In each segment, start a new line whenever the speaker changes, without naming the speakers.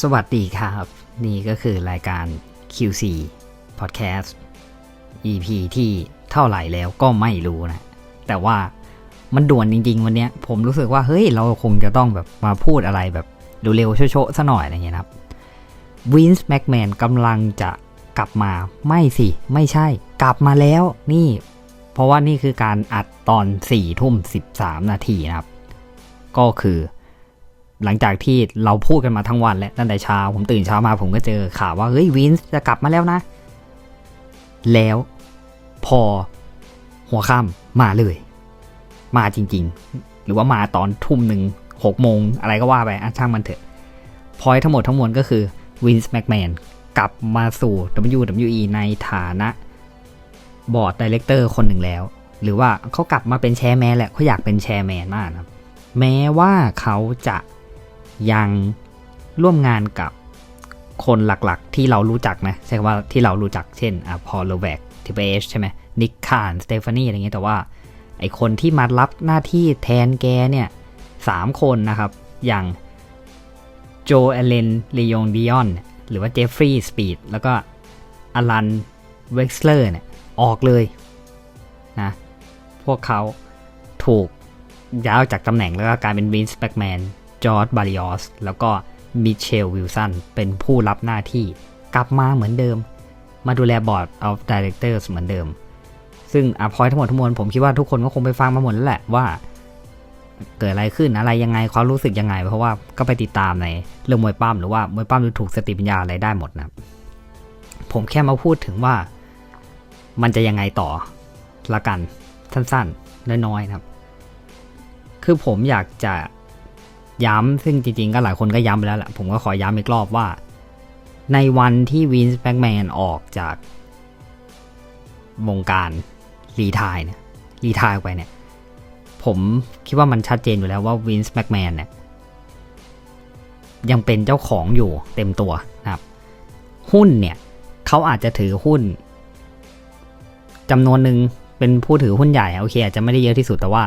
สวัสดีครับ นี่ก็คือรายการ QC Podcast EP ที่เท่าไหร่แล้วก็ไม่รู้นะ แต่ว่ามันด่วนจริง ๆ วันเนี้ยผมรู้สึกว่า เฮ้ย เราคงจะต้องแบบมาพูดอะไรแบบเร็วๆโชะๆซะหน่อยอะไรเงี้ยนะครับวินส์แม็กแมนกำลังจะกลับมาไม่สิ ไม่ใช่ กลับมาแล้วนี่ เพราะว่านี่คือการอัดตอน4ทุ่ม13 นาทีนะครับ ก็คือ หลังจากที่เราพูดกันมาทั้งวันแล้วตั้งแต่เช้า ผมตื่นเช้ามาผมก็เจอข่าวว่า เฮ้ยวินส์จะกลับมาแล้วนะ แล้วพอหัวค่ำมาเลย มาจริง ๆ หรือว่ามาตอนทุ่มหนึ่งหกโมงอะไรก็ว่าไปอะช่างมันเถอะ พอยทั้งหมดทั้งมวลก็คือวินส์แม็กแมนกลับมาสู่ WWE ในฐานะบอร์ดดีเลกเตอร์คนหนึ่งแล้ว หรือว่าเขากลับมาเป็นแชร์แมนแหละเขาอยากเป็นแชร์แมนมากนะครับแม้ว่าเขาจะ ยังร่วมงานกับคนหลักๆ ที่เรารู้จักนะใช่คำว่าที่เรารู้จักเช่นอะพอลโลแวกทีเบชใช่ไหมนิกคานสเตฟานีอะไรเงี้ยแต่ว่าไอคนที่มารับหน้าที่แทนแกเนี่ยสามคนนะครับ อย่างโจเอเลนเลยองดิออนหรือว่าเจฟฟรีย์สปีดแล้วก็อลันเว็กเลอร์เนี่ยออกเลยนะพวกเขาถูกย้ายออกจากตำแหน่งแล้วก็กลายเป็นวินส์แบ็กแมน จอร์ดบาริออสแล้วก็มิเชลวิลสันเป็นผู้รับหน้าที่กลับมาเหมือนเดิม มาดูแลบอร์ด of Directors เหมือนเดิม ซึ่งอะพอยทั้งหมดทั้งมวลผมคิดว่าทุกคนก็คงไปฟังมาหมดแล้วแหละว่า เกิดอะไรขึ้นอะไรยังไงความรู้สึกยังไง เพราะว่าก็ไปติดตามในเรื่องมวยปั้มหรือว่ามวยปั้มดูถูกสติปัญญาอะไรได้หมดนะผมแค่มาพูดถึงว่ามันจะยังไงต่อละกันสั้นๆน้อยๆนะครับ คือผมอยากจะ ย้ำซึ่งจริงๆก็หลายคนก็ย้ำไปแล้วแหละผมก็ขอย้ำอีกรอบว่า ในวันที่วินส์แบ็กแมนออกจากวงการรีทายเนี่ยรีทายไปเนี่ย ผมคิดว่ามันชัดเจนอยู่แล้วว่าวินส์แบ็กแมนเนี่ยยังเป็นเจ้าของอยู่เต็มตัวนะครับ หุ้นเนี่ยเขาอาจจะถือหุ้นจำนวนหนึ่งเป็นผู้ถือหุ้นใหญ่โอเคอาจจะไม่ได้เยอะที่สุดแต่ว่า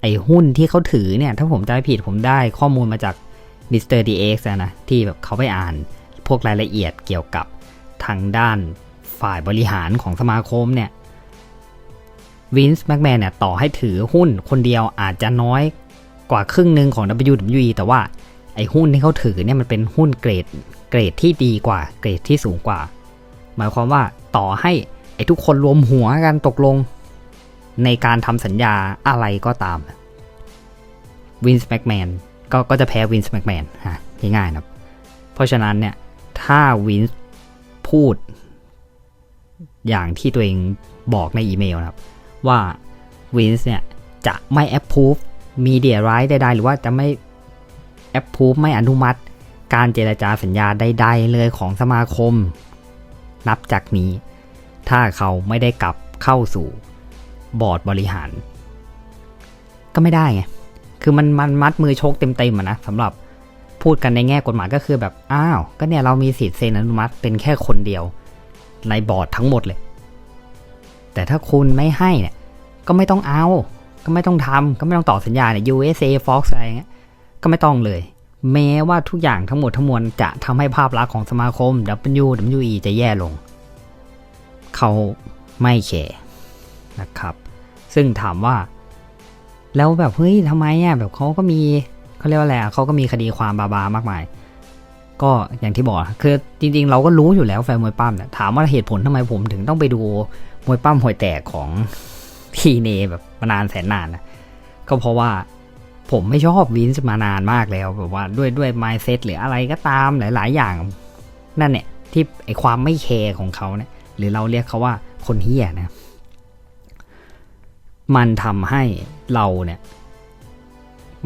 ไอ้หุ้นที่เขาถือเนี่ย ถ้าผมจำไม่ผิดผมได้ข้อมูลมาจากมิสเตอร์ดีเอ็กซ์นะ ที่แบบเขาไปอ่านพวกรายละเอียดเกี่ยวกับทางด้านฝ่ายบริหารของสมาคมเนี่ยวินส์แม็กแมนเนี่ยต่อให้ถือหุ้นคนเดียวอาจจะน้อยกว่าครึ่งหนึ่งของ WWE แต่ว่าไอ้หุ้นที่เขาถือเนี่ยมันเป็นหุ้นเกรดเกรดที่ดีกว่า เกรดที่สูงกว่า หมายความว่าต่อให้ไอ้ทุกคนรวมหัวกันตกลง ในการทำสัญญาอะไรก็ตามวินส์แมกแมนก็ก็จะแพ้วินส์แมกแมนฮะง่ายๆนะเพราะฉะนั้นเนี่ย ถ้าวินส์พูด อย่างที่ตัวเองบอกในอีเมลนะครับ ว่าวินส์เนี่ย จะไม่แอปพูฟมีเดียไรท์ใดๆหรือว่าจะไม่แอปพูฟไม่อนุมัติ การเจรจาสัญญาใดๆเลยของสมาคม นับจากนี้ ถ้าเขาไม่ได้กลับเข้าสู่ บอร์ดบริหาร ก็ไม่ได้ไงคือมันมันมัดมือชคเต็มๆอะนะสำหรับพูดกันในแง่กฎหมายก็คือแบบอ้าว ก็เนี่ยเรามีสิทธิ์เซ็นอนุมัติเป็นแค่คนเดียว ในบอร์ดทั้งหมดเลย แต่ถ้าคุณไม่ให้เนี่ย ก็ไม่ต้องเอา ก็ไม่ต้องทำก็ไม่ต้องต่อสัญญาเนี่ย USA Fox อะไรเงี้ยก็ไม่ต้องเลย แม้ว่าทุกอย่างทั้งหมดทั้งมวลจะทำให้ภาพลักษณ์ของสมาคม WWE จะแย่ลง เขาไม่แคร์ นะครับ ซึ่งถามว่า แล้วแบบเฮ้ยทำไมอะแบบเขาก็มีเขาเรียกว่าอะไรเขาก็มีคดีความบาบามากมาย ก็อย่างที่บอกคือจริงๆ เราก็รู้อยู่แล้วแฟนมวยปั้มเนี่ยถามว่าเหตุผลทำไมผมถึงต้องไปดูมวยปั้มหวยแตกของทีเนแบบมานานแสนนานนะก็เพราะว่าผมไม่ชอบวินส์มานานมากแล้วแบบว่าด้วยด้วยไมเซ็ตหรืออะไรก็ตามหลาย ๆ อย่าง นั่นเนี่ยที่ไอความไม่แคร์ของเขาเนี่ยหรือเราเรียกเขาว่าคนเฮียนะ มันทำให้เราเนี่ย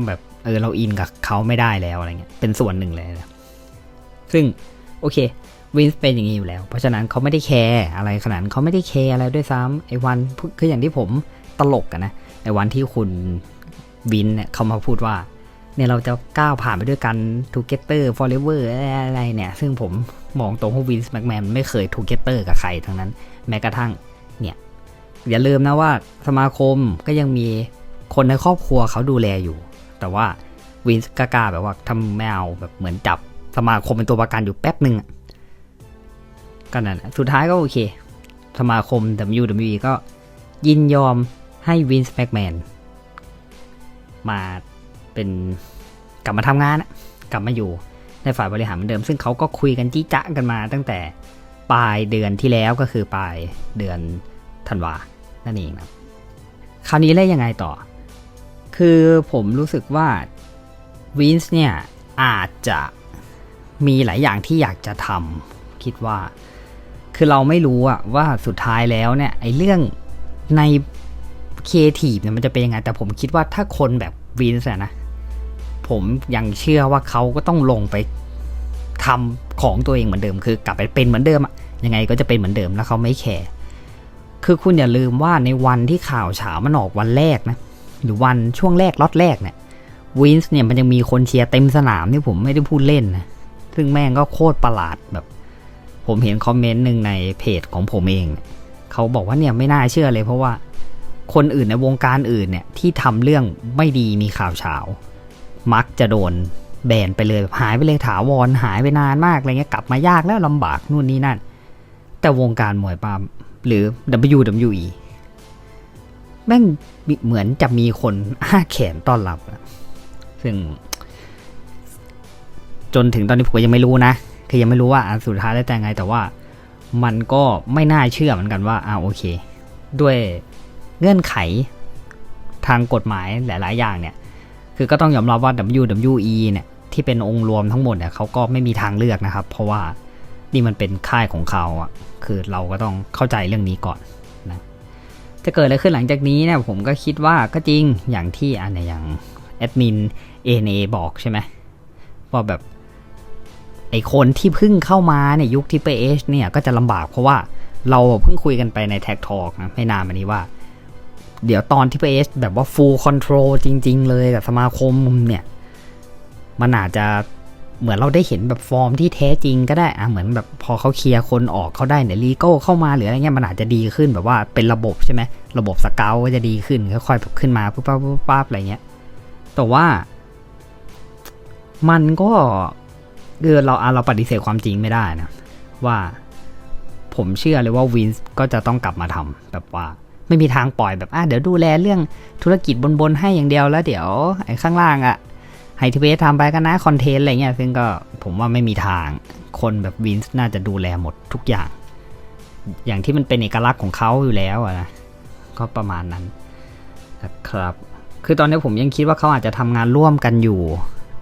แบบเออเราอินกับเขาไม่ได้แล้วอะไรเงี้ยเป็นส่วนหนึ่งเลยนะซึ่งโอเควินส์เป็นอย่างนี้อยู่แล้ว เพราะฉะนั้นเขาไม่ได้แคร์อะไรขนาดเขาไม่ได้แคร์อะไรด้วยซ้ำไอ้วันคืออย่างที่ผมตลกกันนะไอ้วันที่คุณวินเนี่ยเขามาพูดว่าเนี่ยเราจะก้าวผ่านไปด้วยกัน together forever อะไรเนี่ย ซึ่งผมมองตรงว่าวินส์แม็กแมนไม่เคย together กับใครทั้งนั้น แม้กระทั่ง อย่าลืมนะว่าสมาคมก็ยังมีคนในครอบครัวเขาดูแลอยู่ แต่ว่าวินส์กล้าแบบว่าทำไม่เอาแบบเหมือนจับสมาคมเป็นตัวประกันอยู่แป๊บหนึ่งก็นั่นสุดท้ายก็โอเค สมาคม WWE ก็ยินยอมให้วินส์แม็กแมนมาเป็นกลับมาทำงานกลับมาอยู่ในฝ่ายบริหารเหมือนเดิม ซึ่งเขาก็คุยกันจี้จะกันมาตั้งแต่ปลายเดือนที่แล้วก็คือปลายเดือนธันวา นั่นเองนะคราวนี้เล่นยังไงต่อ คือผมรู้สึกว่าวินส์เนี่ยอาจจะมีหลายอย่างที่อยากจะทำคิดว่า คือเราไม่รู้อะว่าสุดท้ายแล้วเนี่ยไอ้เรื่องในครีเอทีฟเนี่ยมันจะเป็นยังไง แต่ผมคิดว่าถ้าคนแบบวินส์นะ ผมยังเชื่อว่าเขาก็ต้องลงไปทำของตัวเองเหมือนเดิม คือกลับไปเป็นเหมือนเดิมอะยังไงก็จะเป็นเหมือนเดิมแล้วเขาไม่แคร์ คือคุณอย่าลืมว่าในวันที่ข่าวเฉามันออกวันแรกนะ หรือวันช่วงแรกล็อตแรกเนี่ยวินส์เนี่ยมันยังมีคนเชียร์เต็มสนามที่ผมไม่ได้พูดเล่นนะ ซึ่งแม่งก็โคตรประหลาดแบบ ผมเห็นคอมเมนต์หนึ่งในเพจของผมเอง เขาบอกว่าเนี่ยไม่น่าเชื่อเลย เพราะว่าคนอื่นในวงการอื่นเนี่ยที่ทำเรื่องไม่ดีมีข่าวเฉามักจะโดนแบนไปเลยหายไปเลยถาวรหายไปนานมากอะไรเงี้ยกลับมายากแล้วลำบากนู่นนี่นั่น แต่วงการมวยปาม หรือ WWE แม่งเหมือนจะมีคนอ้าแขนต้อนรับอะซึ่ง จนถึงตอนนี้ผมยังไม่รู้นะ คือยังไม่รู้ว่าสุดท้ายได้แต่ไง แต่ว่ามันก็ไม่น่าเชื่อเหมือนกันว่าอ่าโอเค ด้วยเงื่อนไขทางกฎหมายหลาย ๆ อย่างเนี่ย คือก็ต้องยอมรับว่า WWE เนี่ยที่เป็นองค์รวมทั้งหมดเนี่ยเขาก็ไม่มีทางเลือกนะครับ เพราะว่า นี่มันเป็นค่ายของเขาอะคือเราก็ต้องเข้าใจเรื่องนี้ก่อนนะจะเกิดอะไรขึ้นหลังจากนี้เนี่ยผมก็คิดว่าก็จริงอย่างที่อันเนี่ยอย่างแอดมิน ANA บอกใช่ไหมว่าแบบไอคนที่เพิ่งเข้ามาเนี่ยยุคที่เปเอชเนี่ยก็จะลำบากเพราะว่าเราเพิ่งคุยกันไปในแท็กทอกนะไม่นานมานี้ว่า เดี๋ยวตอนที่เปเอชแบบว่า full control จริง ๆ เลยกับสมาคมเนี่ย มันอาจจะ เหมือนเราได้เห็นแบบฟอร์มที่แท้จริงก็ได้อะเหมือนแบบพอเขาเคลียร์คนออกเขาได้เนี่ยลีโก้เข้ามาหรืออะไรเงี้ยมันอาจจะดีขึ้นแบบว่าเป็นระบบใช่ไหมระบบสเกลก็จะดีขึ้นค่อยๆแบบขึ้นมาปุ๊บปั๊บปุ๊บปั๊บอะไรเงี้ยแต่ว่า มันก็เออเราอะเราปฏิเสธความจริงไม่ได้นะว่าผมเชื่อเลยว่าวินส์ก็จะต้องกลับมาทำแบบว่าไม่มีทางปล่อยแบบอะเดี๋ยวดูแลเรื่องธุรกิจบนๆให้อย่างเดียวแล้วเดี๋ยวไอ้ข้างล่างอะ ให้ทีเวทำไปก็นะคอนเทนต์อะไรเงี้ยซึ่งก็ผมว่าไม่มีทางคนแบบวินส์น่าจะดูแลหมดทุกอย่าง อย่างที่มันเป็นเอกลักษณ์ของเขาอยู่แล้วนะก็ประมาณนั้นนะครับ คือตอนนี้ผมยังคิดว่าเขาอาจจะทำงานร่วมกันอยู่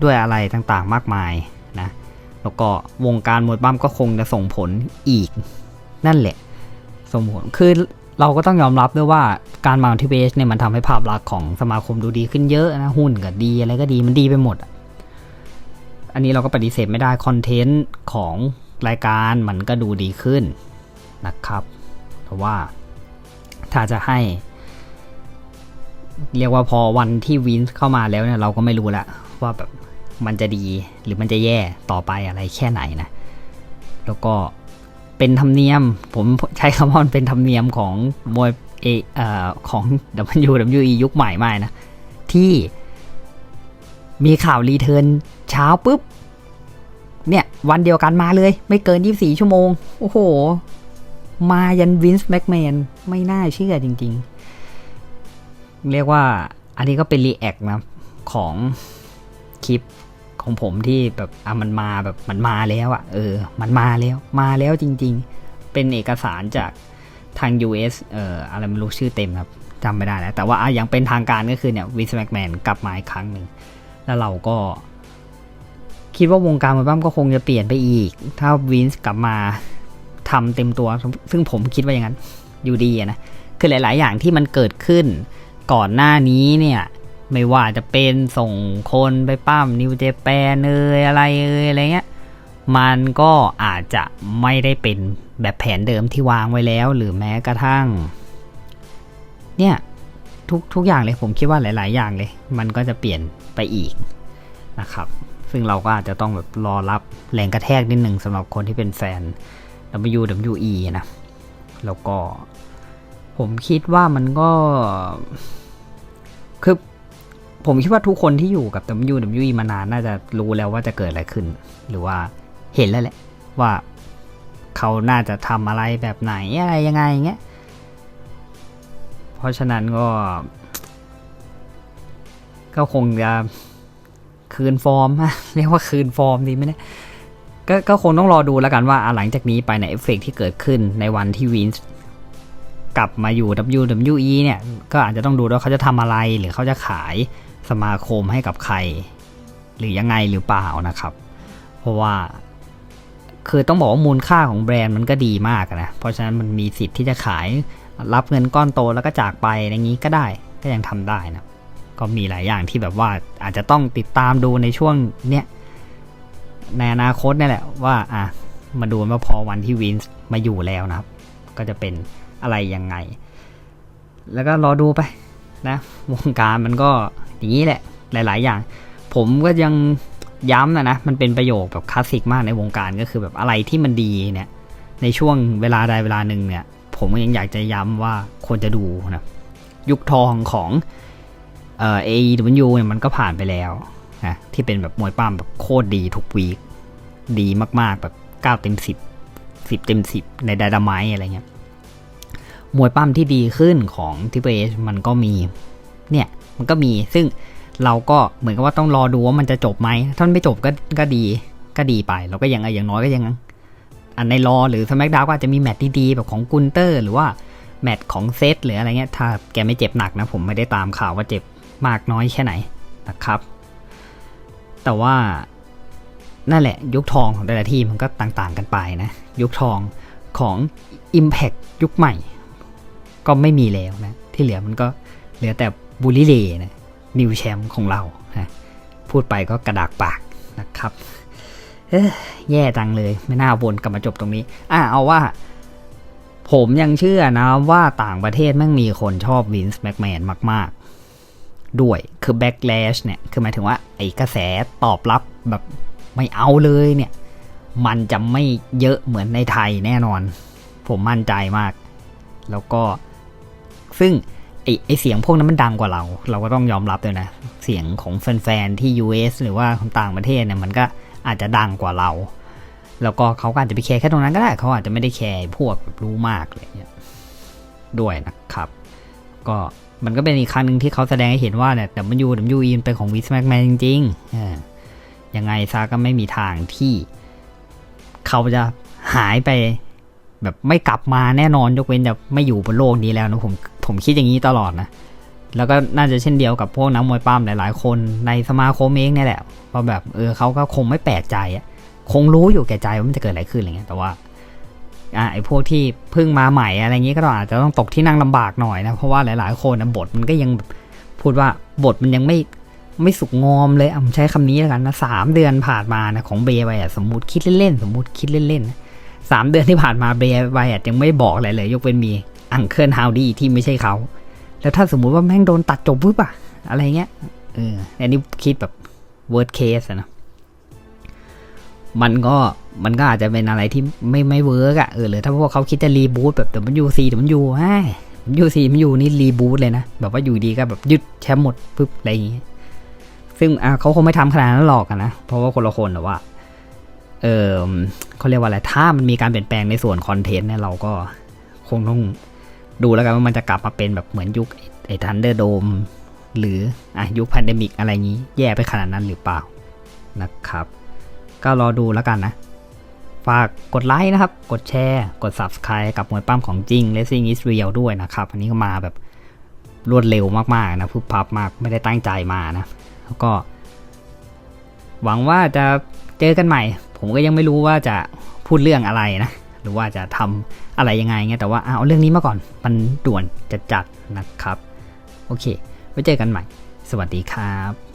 ด้วยอะไรต่างๆมากมายนะแล้วก็วงการมวยปั้มก็คงจะส่งผลอีก นั่นแหละ ส่งผลคือ เราก็ต้องยอมรับด้วยว่าการมาที่เบสเนี่ยมันทำให้ภาพลักษณ์ของสมาคมดูดีขึ้นเยอะนะหุ้นก็ดีอะไรก็ดีมันดีไปหมด อันนี้เราก็ปฏิเสธไม่ได้คอนเทนต์ของรายการมันก็ดูดีขึ้นนะครับเพราะว่าถ้าจะให้ เรียกว่าพอวันที่วินเข้ามาแล้วเนี่ยเราก็ไม่รู้ละว่าแบบมันจะดีหรือมันจะแย่ต่อไปอะไรแค่ไหนนะ แล้วก็ เป็นธรรมเนียม ผมใช้คำว่ามันเป็นธรรมเนียมของมวยเอเอ่อของ WWE ยุคใหม่มากนะ ที่มีข่าวรีเทิร์นเช้าปุ๊บ เนี่ย วันเดียวกันมาเลย ไม่เกิน 24 ชั่วโมง โอ้โห มายันวินส์แม็กแมนไม่น่าเชื่อจริง ๆ เรียกว่าอันนี้ก็เป็นรีแอคนะ ของคลิป ของผมที่แบบอะมันมาแบบมันมาแล้วอะ่ะเออ มันมาแล้วมาแล้วจริง ๆ เป็นเอกสารจากทาง US เอ่ออะไรไม่รู้ชื่อเต็มครับจำไม่ได้แล้วแต่ว่าอะยังเป็นทางการก็คือเนี่ยวินส์แมกแมนกลับมาอีกครั้งหนึ่งแล้วเราก็ คิดว่าวงการมวยปั้มก็คงจะเปลี่ยนไปอีก ถ้าวินส์กลับมาทำเต็มตัว ซึ่งผมคิดว่าอย่างนั้นอยู่ดีนะคือหลาย ๆ อย่างที่มันเกิดขึ้นก่อนหน้านี้เนี่ย ไม่ว่าจะเป็นส่งคนไปปั้มนิวเจแปนเอยอะไรเอยอะไรเงี้ยมันก็อาจจะไม่ได้เป็นแบบแผนเดิมที่วางไว้แล้ว หรือแม้กระทั่ง เนี่ยทุกทุกอย่างเลยผมคิดว่าหลาย ๆ อย่างเลย มันก็จะเปลี่ยนไปอีกนะครับ ซึ่งเราก็อาจจะต้องแบบรอรับแรงกระแทกนิดหนึ่งสำหรับคนที่เป็นแฟน WWE นะ แล้วก็ผมคิดว่ามันก็ ผมคิดว่าทุกคนที่อยู่กับ WWE มานานน่าจะรู้แล้วว่าจะเกิดอะไรขึ้น หรือว่าเห็นแล้วแหละ ว่าเขาน่าจะทำอะไรแบบไหนอะไรยังไงอย่างเงี้ย เพราะฉะนั้นก็ ก็คงจะคืนฟอร์มเรียกว่าคืนฟอร์มดีไหมเนี่ยก็ก็คงต้องรอดูแล้วกันว่าหลังจากนี้ไปในเอฟเฟกต์ที่เกิดขึ้นในวันที่วินส์กลับมาอยู่ WWE เนี่ย ก็อาจจะต้องดูว่าเขาจะทำอะไรหรือเขาจะขาย สมาคมให้กับใคร หรือยังไงหรือเปล่านะครับ เพราะว่าคือต้องบอกว่ามูลค่าของแบรนด์มันก็ดีมากนะ เพราะฉะนั้นมันมีสิทธิ์ที่จะขายรับเงินก้อนโตแล้วก็จากไปอย่างนี้ก็ได้ก็ยังทำได้นะ ก็มีหลายอย่างที่แบบว่าอาจจะต้องติดตามดูในช่วงเนี้ยในอนาคตนี่แหละว่าอะมาดูว่าพอวันที่วินส์มาอยู่แล้วนะครับ ก็จะเป็นอะไรยังไง แล้วก็รอดูไป นะวงการมันก็อย่างนี้แหละหลาย ๆ อย่าง ผมก็ยังย้ำนะนะมันเป็นประโยคแบบคลาสสิกมากในวงการก็คือแบบอะไรที่มันดีเนี่ย ในช่วงเวลาใดเวลาหนึ่งเนี่ย ผมก็ยังอยากจะย้ำว่าควรจะดูนะยุคทองของเอ่อ AEW เนี่ยมันก็ผ่านไปแล้วนะที่เป็นแบบมวยปั้มแบบโคตรดีทุกวีคดีมาก ๆ แบบ9เต็ม10 10 เต็ม 10 ในไดดามายอะไรเงี้ย มวยปั้มที่ดีขึ้นของทิปเอชมันก็มี เนี่ยมันก็มีซึ่งเราก็เหมือนกับว่าต้องรอดูว่ามันจะจบไหมถ้ามันไม่จบก็ก็ดีก็ดีไป เราก็ยังอย่างน้อยก็ยัง อันในรอหรือสมักดาวก็อาจจะมีแมตช์ดีๆแบบของกุนเตอร์ หรือว่าแมตช์ของเซตหรืออะไรเงี้ยถ้าแกไม่เจ็บหนักนะ ผมไม่ได้ตามข่าวว่าเจ็บมากน้อยแค่ไหนนะครับ แต่ว่านั่นแหละ ยุคทองของแต่ละที่มันก็ต่างๆกันไปนะ ยุคทองของ Impact ยุคใหม่ ก็ไม่มีแล้วนะ ที่เหลือมันก็เหลือแต่บูลลี่เลนะนิวแชมป์ของเรานะพูดไปก็กระดากปากนะครับเออแย่จังเลยไม่น่าวนกลับมาจบตรงนี้ อะเอาว่า ผมยังเชื่อนะว่าต่างประเทศแม่งมีคนชอบวินส์แม็กแมนมาก ๆ ด้วยคือ backlash เนี่ย คือหมายถึงว่า ไอ้กระแสตอบรับแบบไม่เอาเลยเนี่ย มันจะไม่เยอะเหมือนในไทยแน่นอน ผมมั่นใจมาก แล้วก็ ซึ่งไอไอเสียงพวกนั้นมันดังกว่าเรา เราก็ต้องยอมรับด้วยนะ เสียงของแฟนๆที่ US หรือว่าของต่างประเทศเนี่ยมันก็อาจจะดังกว่าเรา แล้วก็เขาก็อาจจะไปแคร์แค่ตรงนั้นก็ได้เขาอาจจะไม่ได้แคร์พวกแบบรู้มากอะไรเงี้ยด้วยนะครับ ก็มันก็เป็นอีกครั้งหนึ่งที่เขาแสดงให้เห็นว่าเนี่ย W W E เป็นของวิสแมกแมนจริงๆยังไงซาก็ไม่มีทางที่ เขาจะหายไป แบบไม่กลับมาแน่นอนยกเว้นจะไม่อยู่บนโลกนี้แล้วนะผม ผมคิดอย่างนี้ตลอดนะ แล้วก็น่าจะเช่นเดียวกับพวกนักมวยปั้มหลายๆ คนในสมาคมเองเนี่ยแหละว่าแบบเออเขาก็คงไม่แปลกใจอะคงรู้อยู่แก่ใจว่ามันจะเกิดอะไรขึ้นอะไรเงี้ยแต่ว่าอะไอ้พวกที่เพิ่งมาใหม่อะไรเงี้ยก็อาจจะต้องตกที่นั่งลำบากหน่อยนะเพราะว่าหลาย ๆ คนนะบทมันก็ยังแบบพูดว่าบทมันยังไม่ไม่สุกงอมเลยอะผมใช้คำนี้แล้วกันนะสามเดือนผ่านมานะของเบย์ไปอะสมมติคิดเล่นๆสมมติคิดเล่นๆสามเดือนที่ผ่านมาเบย์ไวแอดยังไม่บอกอะไรเลย ยกเว้นมี อังเคิลฮาวดี้ที่ไม่ใช่เขา แล้วถ้าสมมุติว่าแม่งโดนตัดจบปุ๊บอะอะไรเงี้ยเอออันนี้คิดแบบ worst case อะนะมันก็มันก็อาจจะเป็นอะไรที่ไม่ไม่เวิร์กอะเออหรือถ้าพวกเขาคิดจะรีบูตแบบแต่มันยูซีแต่มันยูฮะยูซีมันยูนี่รีบูตเลยนะแบบว่าอยู่ดีก็แบบยึดแชมป์หมดปุ๊บอะไรอย่างเงี้ยซึ่งอะเขาคงไม่ทำขนาดนั้นหรอกอะนะเพราะว่าคนละคนแต่ว่า เออเขาเรียกว่าอะไรถ้ามันมีการเปลี่ยนแปลงในส่วนคอนเทนต์เนี่ยเราก็คงต้อง ดูแล้วกันว่ามันจะกลับมาเป็นแบบเหมือนยุคไอ้ทันเดอร์โดมหรืออะยุคแพนเดมิกอะไรงี้ แย่ไปขนาดนั้นหรือเปล่านะครับ ก็รอดูแล้วกันนะ ฝากกดไลค์นะครับ กดแชร์ กด Subscribe กับมวยปั้มของจริง Racing is real ด้วยนะครับ อันนี้ก็มาแบบรวดเร็วมากๆนะพึบพับมากไม่ได้ตั้งใจมานะ แล้วก็ หวังว่าจะเจอกันใหม่ ผมก็ยังไม่รู้ว่าจะพูดเรื่องอะไรนะ หรือว่าจะทำอะไรยังไงเงี้ยแต่ว่าเอาเรื่องนี้มาก่อนมันด่วนจะจัดนะครับ โอเคไว้เจอกันใหม่ สวัสดีครับ